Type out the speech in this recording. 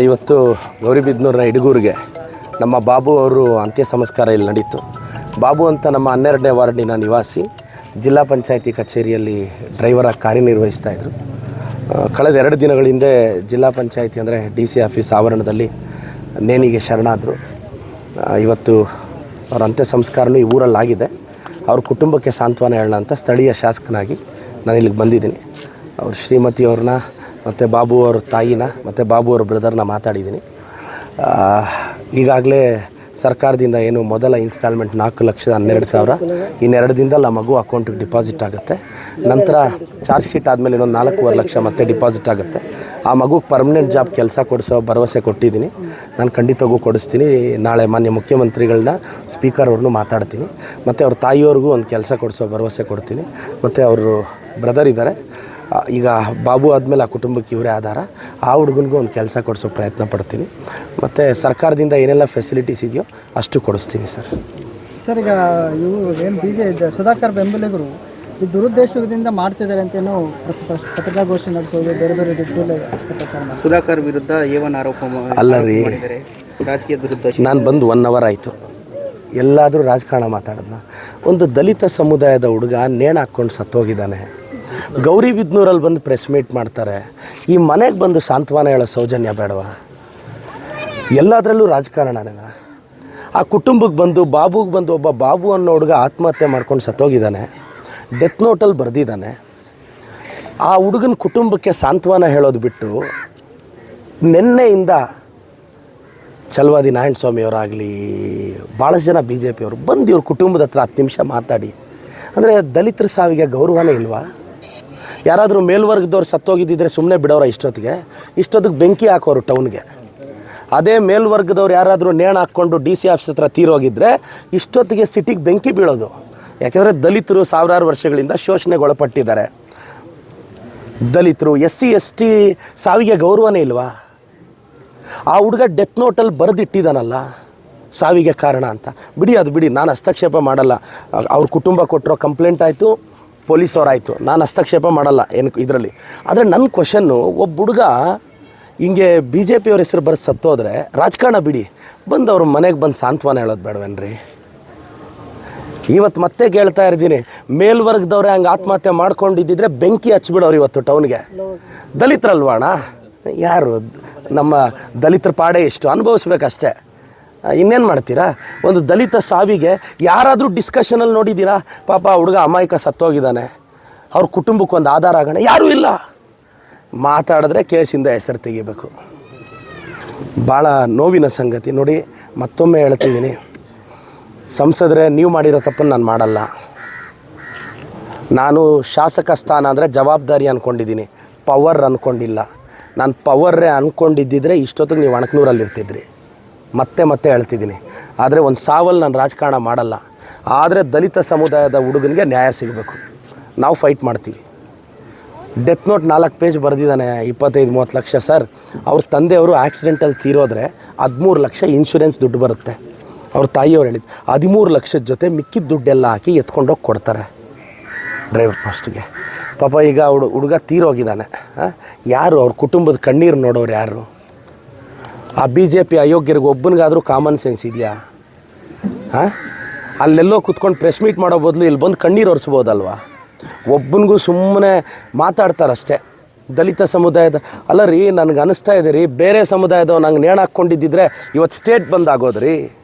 ಇವತ್ತು ಗೌರಿಬಿದನೂರಿನ ಇಡಗೂರಿಗೆ ನಮ್ಮ ಬಾಬು ಅವರು ಅಂತ್ಯ ಸಂಸ್ಕಾರ ಇಲ್ಲಿ ನಡೀತು. ಬಾಬು ಅಂತ ನಮ್ಮ ಹನ್ನೆರಡನೇ ವಾರ್ಡಿನ ನಿವಾಸಿ ಜಿಲ್ಲಾ ಪಂಚಾಯಿತಿ ಕಚೇರಿಯಲ್ಲಿ ಡ್ರೈವರಾಗಿ ಕಾರ್ಯನಿರ್ವಹಿಸ್ತಾ ಇದ್ರು. ಆ, ಕಳೆದ ಎರಡು ದಿನಗಳ ಹಿಂದೆ ಜಿಲ್ಲಾ ಪಂಚಾಯಿತಿ ಅಂದರೆ ಡಿ ಸಿ ಆಫೀಸ್ ಆವರಣದಲ್ಲಿ ನೇಣಿಗೆ ಶರಣಾದರು. ಇವತ್ತು ಅವರ ಅಂತ್ಯ ಸಂಸ್ಕಾರನೂ ಈ ಊರಲ್ಲಾಗಿದೆ. ಅವ್ರ ಕುಟುಂಬಕ್ಕೆ ಸಾಂತ್ವನ ಹೇಳೋಣ ಅಂತ ಸ್ಥಳೀಯ ಶಾಸಕನಾಗಿ ನಾನು ಇಲ್ಲಿಗೆ ಬಂದಿದ್ದೀನಿ. ಅವ್ರ ಶ್ರೀಮತಿಯವ್ರನ್ನ ಮತ್ತು ಬಾಬು ಅವ್ರ ತಾಯಿನ, ಮತ್ತು ಬಾಬು ಅವ್ರ ಬ್ರದರ್ನ ಮಾತಾಡಿದ್ದೀನಿ. ಈಗಾಗಲೇ ಸರ್ಕಾರದಿಂದ ಏನು ಮೊದಲ ಇನ್ಸ್ಟಾಲ್ಮೆಂಟ್ ನಾಲ್ಕು ಲಕ್ಷದ ಹನ್ನೆರಡು ಸಾವಿರ ಇನ್ನೆರಡು ದಿನದಲ್ಲಿ ಆ ಮಗು ಅಕೌಂಟಿಗೆ ಡಿಪಾಸಿಟ್ ಆಗುತ್ತೆ. ನಂತರ ಚಾರ್ಜ್ ಶೀಟ್ ಆದಮೇಲೆ ಇನ್ನೊಂದು ನಾಲ್ಕೂವರೆ ಲಕ್ಷ ಮತ್ತೆ ಡಿಪಾಸಿಟ್ ಆಗುತ್ತೆ. ಆ ಮಗುಗೆ ಪರ್ಮನೆಂಟ್ ಜಾಬ್ ಕೆಲಸ ಕೊಡಿಸೋ ಭರವಸೆ ಕೊಟ್ಟಿದ್ದೀನಿ. ನಾನು ಖಂಡಿತವಾಗೂ ಕೊಡಿಸ್ತೀನಿ. ನಾಳೆ ಮಾನ್ಯ ಮುಖ್ಯಮಂತ್ರಿಗಳನ್ನ ಸ್ಪೀಕರ್ ಅವ್ರನ್ನೂ ಮಾತಾಡ್ತೀನಿ. ಮತ್ತು ಅವ್ರ ತಾಯಿಯವ್ರಿಗೂ ಒಂದು ಕೆಲಸ ಕೊಡಿಸೋ ಭರವಸೆ ಕೊಡ್ತೀನಿ. ಮತ್ತು ಅವರು ಬ್ರದರ್ ಇದ್ದಾರೆ. ಈಗ ಬಾಬು ಆದಮೇಲೆ ಆ ಕುಟುಂಬಕ್ಕೆ ಇವರೇ ಆಧಾರ. ಆ ಹುಡುಗನಿಗೂ ಒಂದು ಕೆಲಸ ಕೊಡಿಸೋ ಪ್ರಯತ್ನ ಪಡ್ತೀನಿ. ಮತ್ತು ಸರ್ಕಾರದಿಂದ ಏನೆಲ್ಲ ಫೆಸಿಲಿಟೀಸ್ ಇದೆಯೋ ಅಷ್ಟು ಕೊಡಿಸ್ತೀನಿ ಸರ್. ಸರ್ ಈಗ ಇವರು ಏನು ಬಿ ಜೆ ಸುಧಾಕರ್ ಬೆಂಬಲಿಗರು ಈ ದುರುದ್ದೇಶದಿಂದ ಮಾಡ್ತಿದ್ದಾರೆ ಅಂತ ಏನೋ ಪತ್ರಿಕಾಗೋಷ್ಠಿ ನಡೆಸೋದು ಬೇರೆ ಬೇರೆ ರೀತಿಯಲ್ಲಿ ಸುಧಾಕರ್ ವಿರುದ್ಧ ಏವನ್ ಆರೋಪ ಅಲ್ಲ ರೀ. ರಾಜಕೀಯ ದುರುದ್ದೇಶ. ನಾನು ಬಂದು ಒನ್ ಅವರ್ ಆಯಿತು. ಎಲ್ಲಾದರೂ ರಾಜಕಾರಣ ಮಾತಾಡೋದನ್ನ ಒಂದು ದಲಿತ ಸಮುದಾಯದ ಹುಡುಗ ನೇಣು ಹಾಕ್ಕೊಂಡು ಸತ್ತೋಗಿದ್ದಾನೆ. ಗೌರಿ ಬಿದ್ನೂರಲ್ಲಿ ಬಂದು ಪ್ರೆಸ್ ಮೀಟ್ ಮಾಡ್ತಾರೆ. ಈ ಮನೆಗೆ ಬಂದು ಸಾಂತ್ವನ ಹೇಳೋ ಸೌಜನ್ಯ ಬೇಡವಾ? ಎಲ್ಲದರಲ್ಲೂ ರಾಜಕಾರಣನೇ ಆ ಕುಟುಂಬಕ್ಕೆ ಬಂದು, ಬಾಬುಗೆ ಬಂದು ಒಬ್ಬ ಬಾಬು ಅನ್ನೋ ಹುಡುಗ ಆತ್ಮಹತ್ಯೆ ಮಾಡ್ಕೊಂಡು ಸತ್ತೋಗಿದ್ದಾನೆ. ಡೆತ್ ನೋಟಲ್ಲಿ ಬರೆದಿದ್ದಾನೆ. ಆ ಹುಡುಗನ ಕುಟುಂಬಕ್ಕೆ ಸಾಂತ್ವನ ಹೇಳೋದು ಬಿಟ್ಟು ನಿನ್ನೆಯಿಂದ ಚಲವಾದಿ ನಾರಾಯಣ ಸ್ವಾಮಿಯವರಾಗಲಿ ಭಾಳಷ್ಟು ಜನ ಬಿ ಜೆ ಪಿಯವರು ಬಂದು ಇವ್ರ ಕುಟುಂಬದ ಹತ್ರ ಹತ್ತು ನಿಮಿಷ ಮಾತಾಡಿ. ಅಂದರೆ ದಲಿತರ ಸಾವಿಗೆ ಗೌರವನೇ ಇಲ್ವಾ? ಯಾರಾದರೂ ಮೇಲ್ವರ್ಗದವ್ರು ಸತ್ತೋಗಿದ್ದಿದ್ರೆ ಸುಮ್ಮನೆ ಬಿಡೋರ ಇಷ್ಟೊತ್ತಿಗೆ ಇಷ್ಟೊತ್ತಿಗೆ ಬೆಂಕಿ ಹಾಕೋರು ಟೌನ್ಗೆ. ಅದೇ ಮೇಲ್ವರ್ಗದವ್ರು ಯಾರಾದರೂ ನೇಣು ಹಾಕ್ಕೊಂಡು ಡಿ ಸಿ ಆಫೀಸ್ ಹತ್ರ ತೀರೋಗಿದ್ರೆ ಇಷ್ಟೊತ್ತಿಗೆ ಸಿಟಿಗೆ ಬೆಂಕಿ ಬೀಳೋದು. ಯಾಕೆಂದರೆ ದಲಿತರು ಸಾವಿರಾರು ವರ್ಷಗಳಿಂದ ಶೋಷಣೆಗೆ ಒಳಪಟ್ಟಿದ್ದಾರೆ ದಲಿತರು ಎಸ್ ಸಿ ಎಸ್ ಟಿ ಸಾವಿಗೆ ಗೌರವನೇ ಇಲ್ವಾ? ಆ ಹುಡುಗ ಡೆತ್ ನೋಟಲ್ಲಿ ಬರೆದಿಟ್ಟಿದ್ದಾನಲ್ಲ ಸಾವಿಗೆ ಕಾರಣ ಅಂತ. ಬಿಡಿ ಅದು ಬಿಡಿ, ನಾನು ಹಸ್ತಕ್ಷೇಪ ಮಾಡಲ್ಲ. ಅವ್ರ ಕುಟುಂಬ ಕೊಟ್ಟಿರೋ ಕಂಪ್ಲೇಂಟ್ ಆಯಿತು. ಪೊಲೀಸವ್ರಾಯಿತು. ನಾನು ಹಸ್ತಕ್ಷೇಪ ಮಾಡಲ್ಲ ಏನು ಇದರಲ್ಲಿ. ಆದರೆ ನನ್ನ ಕ್ವಶನ್ನು ಒಬ್ಬ ಹುಡುಗ ಹಿಂಗೆ ಬಿ ಜೆ ಪಿಯವ್ರ ಹೆಸರು ಬರೆದು ಸತ್ತೋದ್ರೆ, ರಾಜಕಾರಣ ಬಿಡಿ. ಬಂದು ಅವ್ರ ಮನೆಗೆ ಬಂದು ಸಾಂತ್ವನ ಹೇಳೋದು ಬೇಡವೇನ್ರಿ? ಇವತ್ತು ಮತ್ತೆ ಕೇಳ್ತಾ ಇದ್ದೀನಿ ಮೇಲ್ವರ್ಗದವ್ರೆ ಹಂಗೆ ಆತ್ಮಹತ್ಯೆ ಮಾಡ್ಕೊಂಡಿದ್ದಿದ್ರೆ ಬೆಂಕಿ ಹಚ್ಬಿಡೋರು ಇವತ್ತು ಟೌನ್ಗೆ. ದಲಿತರಲ್ವಾಣ? ಯಾರು? ನಮ್ಮ ದಲಿತರ ಪಾಡೆ ಎಷ್ಟು ಅನುಭವಿಸ್ಬೇಕಷ್ಟೇ. ಇನ್ನೇನು ಮಾಡ್ತೀರಾ? ಒಂದು ದಲಿತ ಸಾವಿಗೆ ಯಾರಾದರೂ ಡಿಸ್ಕಷನಲ್ಲಿ ನೋಡಿದ್ದೀರಾ? ಪಾಪ ಹುಡುಗ ಅಮಾಯಕ ಸತ್ತೋಗಿದ್ದಾನೆ. ಅವ್ರ ಕುಟುಂಬಕ್ಕೆ ಒಂದು ಆಧಾರ ಆಗೋಣ. ಯಾರೂ ಇಲ್ಲ. ಮಾತಾಡಿದ್ರೆ ಕೇಸಿಂದ ಹೆಸರು ತೆಗಿಬೇಕು. ಭಾಳ ನೋವಿನ ಸಂಗತಿ. ನೋಡಿ, ಮತ್ತೊಮ್ಮೆ ಹೇಳ್ತಿದ್ದೀನಿ. ಸಂಸದರೆ, ನೀವು ಮಾಡಿರೋ ತಪ್ಪನ್ನು ನಾನು ಮಾಡಲ್ಲ. ನಾನು ಶಾಸಕ ಸ್ಥಾನ ಅಂದರೆ ಜವಾಬ್ದಾರಿ ಅಂದ್ಕೊಂಡಿದ್ದೀನಿ ಪವರ್ ಅಂದ್ಕೊಂಡಿಲ್ಲ ನಾನು ಪವರ್ರೆ ಅಂದ್ಕೊಂಡಿದ್ದಿದ್ರೆ ಇಷ್ಟೊತ್ತಿಗೆ ನೀವು ಅಣಕನೂರಲ್ಲಿ ಇರ್ತಿದ್ರಿ ಮತ್ತೆ ಮತ್ತೆ ಹೇಳ್ತಿದ್ದೀನಿ ಆದರೆ ಒಂದು ಸಾವಲ್ಲಿ ನಾನು ರಾಜಕಾರಣ ಮಾಡಲ್ಲ. ಆದರೆ ದಲಿತ ಸಮುದಾಯದ ಹುಡುಗನಿಗೆ ನ್ಯಾಯ ಸಿಗಬೇಕು. ನಾವು ಫೈಟ್ ಮಾಡ್ತೀವಿ. ಡೆತ್ ನೋಟ್ ನಾಲ್ಕು ಪೇಜ್ ಬರೆದಿದ್ದಾನೆ, ಇಪ್ಪತ್ತೈದು, ಮೂವತ್ತು ಲಕ್ಷ ಸರ್. ಅವ್ರ ತಂದೆಯವರು ಆ್ಯಕ್ಸಿಡೆಂಟಲ್ಲಿ ತೀರೋದ್ರೆ ಹದಿಮೂರು ಲಕ್ಷ ಇನ್ಶೂರೆನ್ಸ್ ದುಡ್ಡು ಬರುತ್ತೆ. ಅವ್ರ ತಾಯಿಯವ್ರು ಹೇಳಿದ್ದು ಹದಿಮೂರು ಲಕ್ಷದ ಜೊತೆ ಮಿಕ್ಕಿದ ದುಡ್ಡೆಲ್ಲ ಹಾಕಿ ಎತ್ಕೊಂಡೋಗಿ ಕೊಡ್ತಾರೆ. ಡ್ರೈವರ್ ಪೋಸ್ಟ್ಗೆ ಪಾಪ ಈಗ ಅವಳು ಹುಡುಗ ತೀರೋಗಿದ್ದಾನೆ. ಯಾರು ಅವ್ರ ಕುಟುಂಬದ ಕಣ್ಣೀರು ನೋಡೋರು ಯಾರು? ಆ ಬಿ ಜೆ ಪಿ ಅಯೋಗ್ಯರಿಗೆ ಒಬ್ಬನಿಗಾದರೂ ಕಾಮನ್ ಸೆನ್ಸ್ ಇದೆಯಾ? ಹಾಂ? ಅಲ್ಲೆಲ್ಲೋ ಕುತ್ಕೊಂಡು ಪ್ರೆಸ್ ಮೀಟ್ ಮಾಡೋ ಬದಲು ಇಲ್ಲಿ ಬಂದು ಕಣ್ಣೀರು ಒರೆಸ್ಬೋದಲ್ವಾ? ಒಬ್ಬನಿಗೂ ಸುಮ್ಮನೆ ಮಾತಾಡ್ತಾರಷ್ಟೇ. ದಲಿತ ಸಮುದಾಯದ, ಅಲ್ಲ ರೀ ನನಗೆ ಅನಿಸ್ತಾ ಇದೆ ರೀ, ಬೇರೆ ಸಮುದಾಯದವ್ ನಂಗೆ ನೇಣು ಹಾಕ್ಕೊಂಡಿದ್ದಿದ್ರೆ ಇವತ್ತು ಸ್ಟೇಟ್ ಬಂದ್ ಆಗೋದು ರೀ